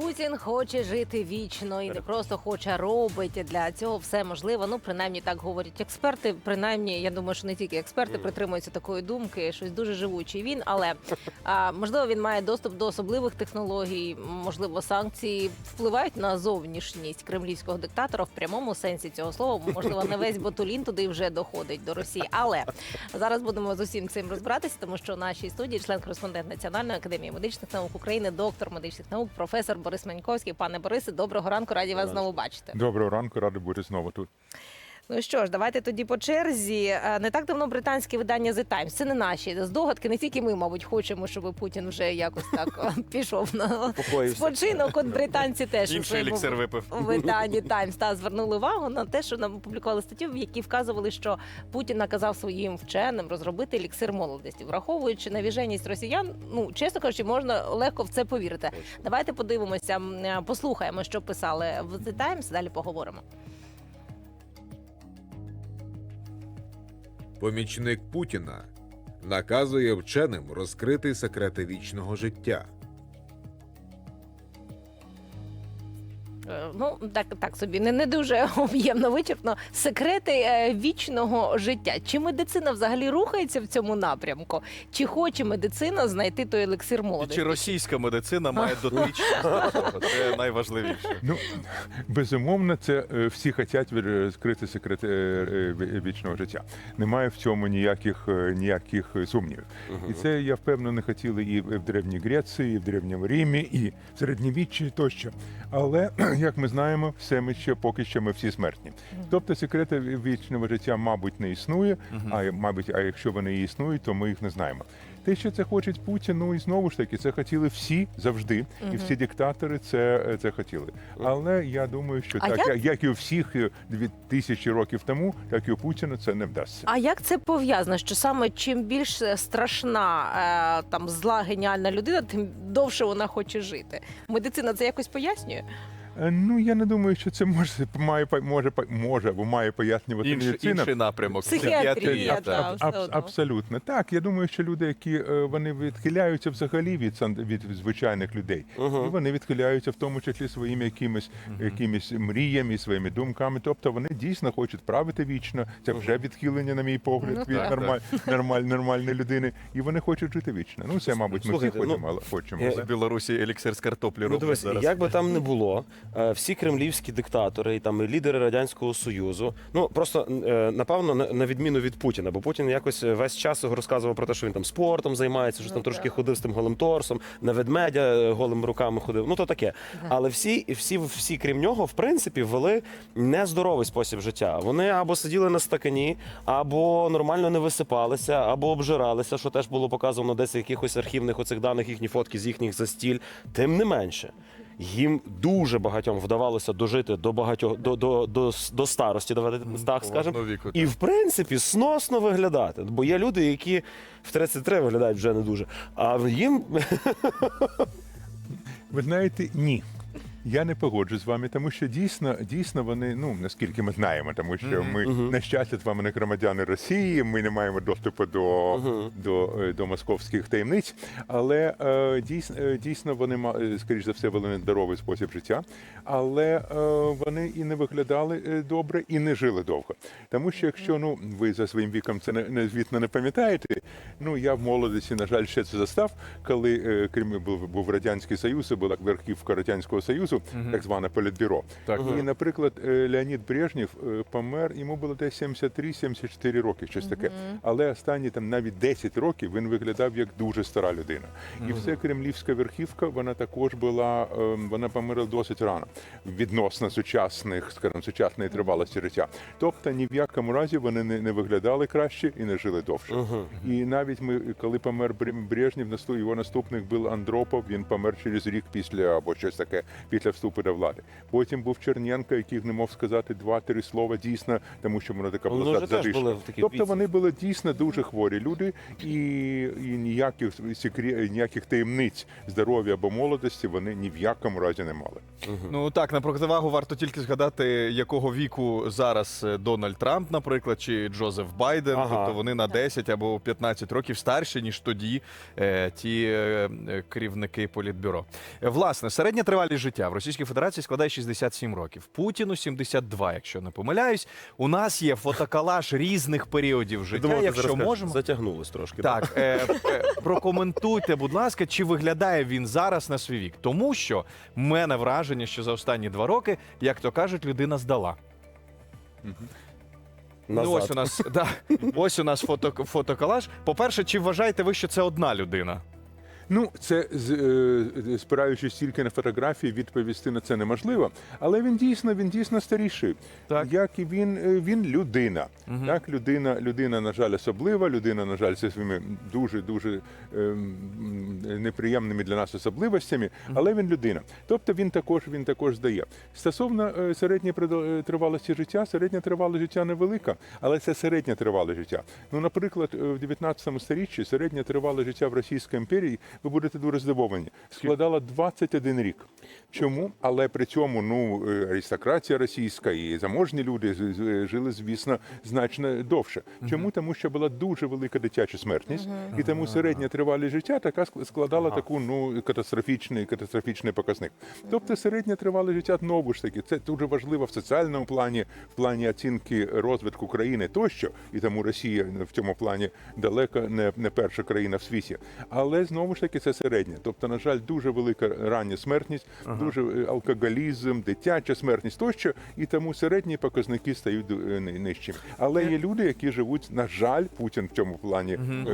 Путін хоче жити вічно і не просто хоче, а робить для цього все можливо. Ну, принаймні так говорять експерти. Принаймні, я думаю, що не тільки експерти притримуються такої думки, щось дуже живучий він. Але а, можливо, він має доступ до особливих технологій. Можливо, санкції впливають на зовнішність кремлівського диктатора в прямому сенсі цього слова. Можливо, не весь ботулін туди вже доходить до Росії. Але зараз будемо з усім цим розбиратися, тому що в нашій студії член-кореспондент Національної академії медичних наук України, доктор медичних наук, професор Борис Маньковський. Пане Борисе, доброго ранку, раді вас знову бачити. Доброго ранку, радий бути знову тут. Ну що ж, давайте тоді по черзі. Е, Не так давно британське видання The Times, це не наші здогадки. Не тільки ми, мабуть, хочемо, щоб Путін вже якось так пішов на спочинок. От британці теж у Інший еліксир випив. у виданні Times та звернули увагу на те, що нам опублікували статтю, в якій вказували, що Путін наказав своїм вченим розробити еліксир молодості, враховуючи навіженість росіян. Ну чесно кажучи, можна легко в це повірити. Давайте подивимося, е, послухаємо, що писали в The Times, Далі поговоримо. Помічник Путіна наказує вченим розкрити секрети вічного життя. Ну так, так собі не, не дуже об'ємно вичерпно. Секрети е, вічного життя. Чи медицина взагалі рухається в цьому напрямку? Чи хоче медицина знайти той елексир І чи російська медицина має дотичність до цього? Це найважливіше. Ну безумовно, це е, всі хочуть відкрити секрет е, е, ві- вічного життя. Немає в цьому ніяких е, ніяких е, сумнівів. І це я впевнений, хотіли і в Древній Греції, і в Древньому Римі, і в середньовіччі тощо. Але як ми знаємо, все ми ще поки що ми всі смертні. Тобто секрети вічного життя, мабуть, не існує. А мабуть, а якщо вони і існують, то ми їх не знаємо. Те, що це хоче Путін, ну і знову ж таки, це хотіли всі завжди, і всі диктатори це, це хотіли. Але я думаю, що А так, як- як... і у всіх е, дві тисячі років тому, так і у Путіна це не вдасться. А як це пов'язано? Що саме чим більш страшна е, там зла геніальна людина, тим довше вона хоче жити? Медицина це якось пояснює? Е, Ну я не думаю, що це може має може може або має пояснювати Інший, медицина. інший напрямок. Психіатрія, так. так. Аб- одно. абсолютно так. Я думаю, що люди, які е, вони відхиляються взагалі від від звичайних людей, і вони відхиляються в тому числі своїми якимись якимись мріями, своїми думками. Тобто вони дійсно хочуть правити вічно. Це вже відхилення, на мій погляд, Ну, від так. нормаль, нормаль, нормальної людини. І вони хочуть жити вічно. Ну це, мабуть, ми всі Слухайте, ну, хочемо, але хочемо. е, В Білорусі еліксир з картоплі Ну, дивись, зараз. як би там не було, е, всі кремлівські диктатори і там і лідери радянського союзу. Ну просто е, напевно на, на відміну від Путіна, бо Путін якось весь час розказував про те, що він там спортом займається, що Ну, там трошки ходив з тим голим торсом, на ведмедя е, голими руками ходив. Ну то таке. Але всі, всі, всі, крім нього, в принципі, вели нездоровий спосіб життя. Вони або сиділи на стакані, або нормально не висипалися, або обжиралися, що теж було показано десь в якихось архівних оцих даних їхні фотки з їхніх застіль. Тим не менше. Їм дуже багатьом вдавалося дожити до багатьох до, до, до, до старості, давайте так скажемо. І в принципі сносно виглядати. Бо є люди, які в 33 виглядають вже не дуже. А їм Ви знаєте, ні. Я не погоджуюсь з вами, тому що дійсно, дійсно вони, ну наскільки ми знаємо, тому що ми на щастя з вами не громадяни Росії, ми не маємо доступу до, до, е, до московських таємниць. Але е, дійсно, е, дійсно вони е, скоріш за все вели нездоровий спосіб життя, але е, вони і не виглядали добре, і не жили довго. Тому що якщо ну ви за своїм віком це не, не звітно не пам'ятаєте, ну я в молодості, на жаль, ще це застав, коли е, крім був, був радянський союз, була верхівка радянського союзу, так зване політбюро. Так. І, наприклад, е, Леонід Брежнєв е, помер, йому було десь 73-74 роки, щось таке. Але останні там навіть 10 років він виглядав як дуже стара людина. І все кремлівська верхівка, вона також була, е, вона померла досить рано, відносно сучасних, скажімо, сучасної тривалості життя. Тобто ні в якому разі вони не, не виглядали краще і не жили довше. І навіть ми, коли помер Бре- Брежнєв, його наступник був Андропов, він помер через рік після або щось таке, після вступу до влади. Потім був Черненко, який не мог сказати два-три слова дійсно, тому що вона така була такій Тобто вони були дійсно дуже хворі люди, і, і ніяких секре- ніяких таємниць здоров'я або молодості вони ні в якому разі не мали. Ну так, на противагу варто тільки згадати, якого віку зараз е, Дональд Трамп, наприклад, чи Джозеф Байден. Ага. Тобто вони на 10 або 15 років старші, ніж тоді е, ті е, керівники політбюро. Власне, середня тривалість життя в Російській Федерації складає 67 років. Путіну 72, якщо не помиляюсь. У нас є фотокалаш різних періодів життя. Думав, ти якщо можемо. затягнулись трошки. Так, е, е, прокоментуйте, будь ласка, чи виглядає він зараз на свій вік? Тому що в мене враження, що за останні два роки, як то кажуть, людина здала. Назад. Ну, ось у нас да, ось у нас фото, фотоколаж. По-перше, чи вважаєте ви, що це одна людина? Ну, це е, спираючись тільки на фотографії, відповісти на це неможливо. Але він дійсно, він дійсно старіший. Так. Як і він, е, він людина. Так, людина, людина, на жаль, особлива, людина, на жаль, зі своїми дуже дуже ем, неприємними для нас особливостями, але він людина. Тобто він також він також здає. Стосовно е, середньої тривалості життя, середня тривалість життя невелика, але це середня тривалість життя. Ну, наприклад, в 19 сторіччі середня тривалість життя в Російській імперії, ви будете дуже здивовані, складала 21 рік. Чому? Але при цьому ну е, аристократія російська і заможні люди жили, звісно, значно довше. Чому? Тому що була дуже велика дитяча смертність, і тому середня тривалість життя така складала таку ну катастрофічний, катастрофічний показник. Тобто середня тривалість життя знову ж таки це дуже важливо в соціальному плані, в плані оцінки розвитку країни тощо, і тому Росія в цьому плані далеко не, не перша країна в світі. Але знову ж таки це середня. Тобто, на жаль, дуже велика рання смертність, дуже е, алкоголізм, дитяча смертність тощо, і тому середні показники стають е, нижчими. Але є люди, які живуть, на жаль, Путін в цьому плані е,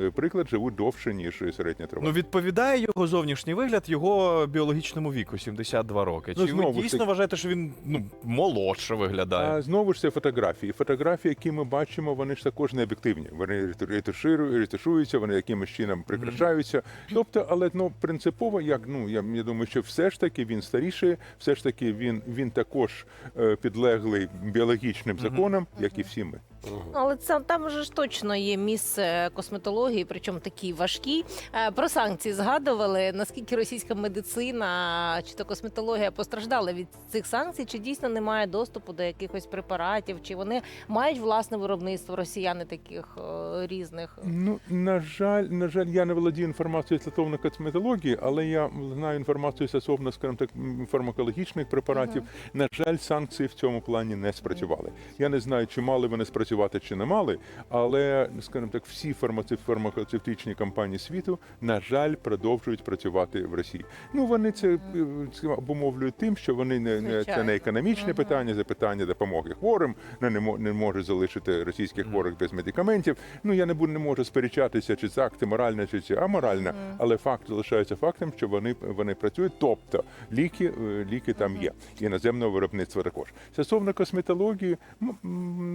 е, приклад живуть довше ніж середня Ну, відповідає його зовнішній вигляд його біологічному віку 72 роки. Ну, Чи ви знову ж дійсно таки- вважаєте, що він ну, молодше виглядає? А знову ж це фотографії. Фотографії, які ми бачимо, вони ж також не об'єктивні. Вони ретушуються, вони якимось чином прикрашаються. Тобто, але ну принципово, як ну я, я думаю, що все ж таки він старіший, все ж таки він, він також е, підлеглий біологічним законам, як і всі ми. Але це там вже ж точно є місце косметології, причому такі важкі. Е, Про санкції згадували. Наскільки російська медицина чи то косметологія постраждали від цих санкцій, чи дійсно немає доступу до якихось препаратів, чи вони мають власне виробництво росіяни таких е, різних? Ну на жаль, на жаль, я не володію інформацією стосовно косметології, але я знаю інформацію стосовно, скажімо так, фармакологічних препаратів. На жаль, санкції в цьому плані не спрацювали. Я не знаю, чи мали вони спрацювати, чи не мали, але скажімо так, всі фармацев- фармацевтичні компанії світу, на жаль, продовжують працювати в Росії. Ну вони це, е, обумовлюють тим, що вони не, не це не економічне питання, це питання допомоги хворим. Не, не, мо- не можуть залишити російських хворих без медикаментів. Ну я не буду не можу сперечатися, чи це акти моральна, чи це аморальна, але факт залишається фактом, що вони вони працюють. Тобто ліки, е, ліки там є, і іноземного виробництва також. Стосовно косметології,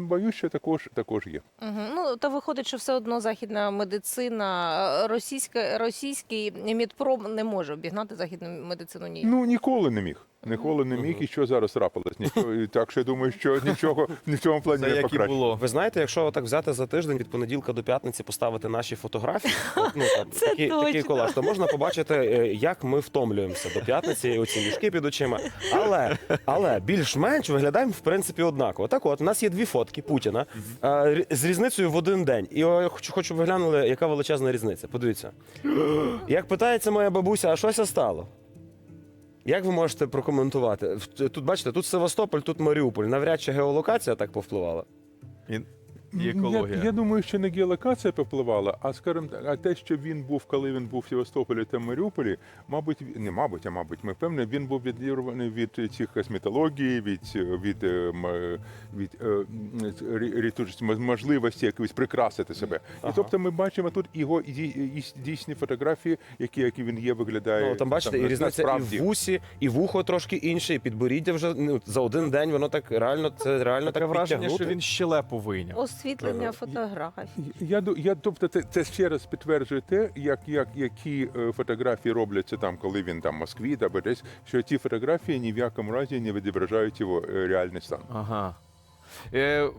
боюсь, що також також є. Угу. Ну та виходить, що все одно західна медицина, е, російська російський медпром не може обігнати західну медицину Ні, Ну ніколи не міг. Ніколи не міг, і що зараз трапилось? Нічого так що я думаю, що нічого ні в цьому плані Це не як і було. Ви знаєте, якщо так взяти за тиждень від понеділка до п'ятниці поставити наші фотографії, от, ну, там, Це такі, такий точно. колаж, то можна побачити, е, як ми втомлюємося до п'ятниці, оці мішки під очима. Але, але більш-менш виглядаємо в принципі однаково. Так от, у нас є дві фотки Путіна е, рі- з різницею в один день. І о, я хочу, хочу щоб ви глянули, яка величезна різниця. Подивіться. Як питається моя бабуся, а щося стало? Як ви можете прокоментувати? Тут бачите, тут Севастополь, тут Маріуполь. Навряд чи геолокація так повпливала. І екологія. Я, я думаю, що не геолокація повпливала, а скажімо так, а те, що він був, коли він був в Севастополі та Маріуполі, мабуть, не мабуть, а мабуть, ми певні, він був відірваний від цих косметології, від, від, е, від е, м, рі- рітуж- можливості якось прикрасити себе. І тобто ми бачимо тут його дійсні фотографії, які, які він є, виглядає. Ну, там бачите, і на- різниця насправді. і в вусі, і вухо трошки інше, і підборіддя вже ну, за один день воно так реально, це реально Таке так враження, що він щелепу вийняв. Освітлення фотографій. Я, я тобто, це, це ще раз підтверджує те, як, як які е, фотографії робляться там, коли він там в Москві або десь, що ці фотографії ні в якому разі не відображають його е, реальний стан. Ага. Е,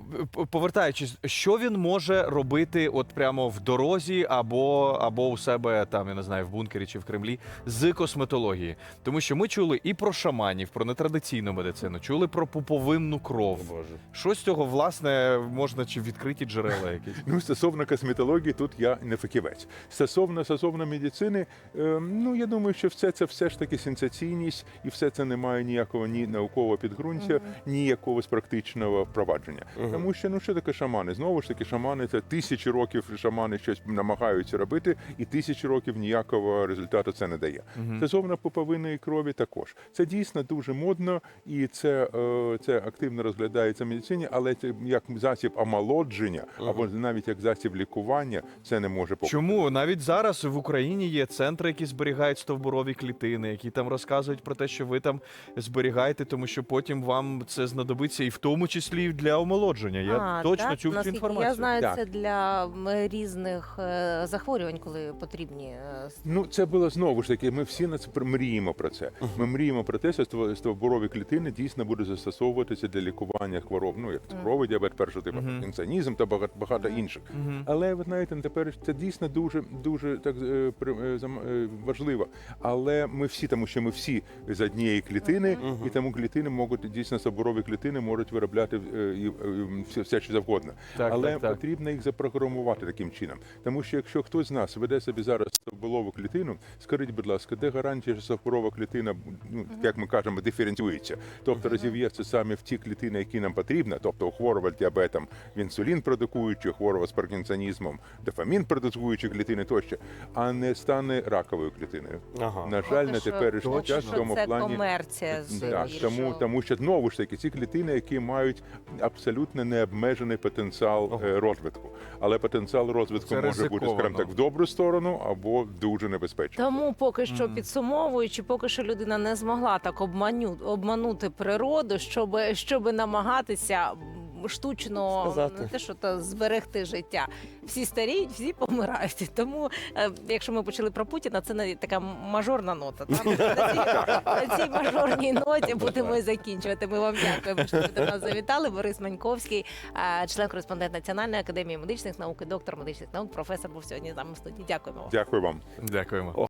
повертаючись, що він може робити от прямо в дорозі або, або у себе там, я не знаю, в бункері чи в Кремлі з косметології? Тому що ми чули і про шаманів, про нетрадиційну медицину, чули про пуповинну кров. Боже. Що з цього, власне, можна чи відкриті джерела якісь? Ну, стосовно косметології, тут я не фахівець. Стосовно стосовно медицини, е, ну я думаю, що все це все ж таки сенсаційність, і все це не має ніякого ні наукового підґрунтя, ні якогось практичного впровадження. Тому що ну що таке шамани? Знову ж таки, шамани це тисячі років шамани щось намагаються робити, і тисячі років ніякого результату це не дає. Стосовно пуповинної крові також. Це дійсно дуже модно, і це, е, це активно розглядається в медицині, але це як засіб омолодження або навіть як засіб лікування, це не може поки. Чому навіть зараз в Україні є центри, які зберігають стовбурові клітини, які там розказують про те, що ви там зберігаєте, тому що потім вам це знадобиться, і в тому числі і для омолодження. Я А, точно так? чув цю Наскільки інформацію. Я знаю, Так. це для м, різних е, захворювань, коли потрібні. е, с- Ну, це було знову ж таки. Ми всі на це мріємо про це. Ми мріємо про те, що ство- стовбурові клітини дійсно будуть застосовуватися для лікування хвороб, ну як цукровий діабет першого типу, паркінсонізм та багато, багато інших. Але ви знаєте, на тепер це дійсно дуже дуже так е, при- е, зам- е, важливо. Але ми всі, тому що ми всі з однієї клітини, і тому клітини можуть дійсно стовбурові клітини можуть виробляти е, і, е, все, все що завгодно. Так, Але так, так. потрібно їх запрограмувати таким чином. Тому що якщо хтось з нас веде собі зараз стовбурову клітину, скажіть, будь ласка, де гарантія, що стовбурова клітина, ну як ми кажемо, диференціюється, тобто розів'ється саме в ті клітини, які нам потрібно, тобто у хворого діабетом в інсулін продукуючи, хворого з паркінсонізмом, дофамін продукуючі клітини тощо, а не стане раковою клітиною. Ага. На жаль, на теперішній час в це плані комерція так, тому, тому що знову ж таки ці клітини, які мають абсолютно необмежений потенціал е, розвитку. Але потенціал розвитку Це може бути, скажімо так, в добру сторону або дуже небезпечно. Тому поки що підсумовуючи, поки що людина не змогла так обманю, обманути природу, щоб, щоб намагатися штучно Сказати. не те, що то зберегти життя. Всі старіють, всі помирають. Тому, е, якщо ми почали про Путіна, це не така мажорна нота. Там, на, цій, на цій мажорній ноті будемо і закінчувати. Ми вам дякуємо, що ви до нас завітали. Борис Маньковський, е, член-кореспондент Національної академії медичних наук і доктор медичних наук, професор був сьогодні з нами в студії. Дякуємо. вам. Дякую вам. Дякуємо.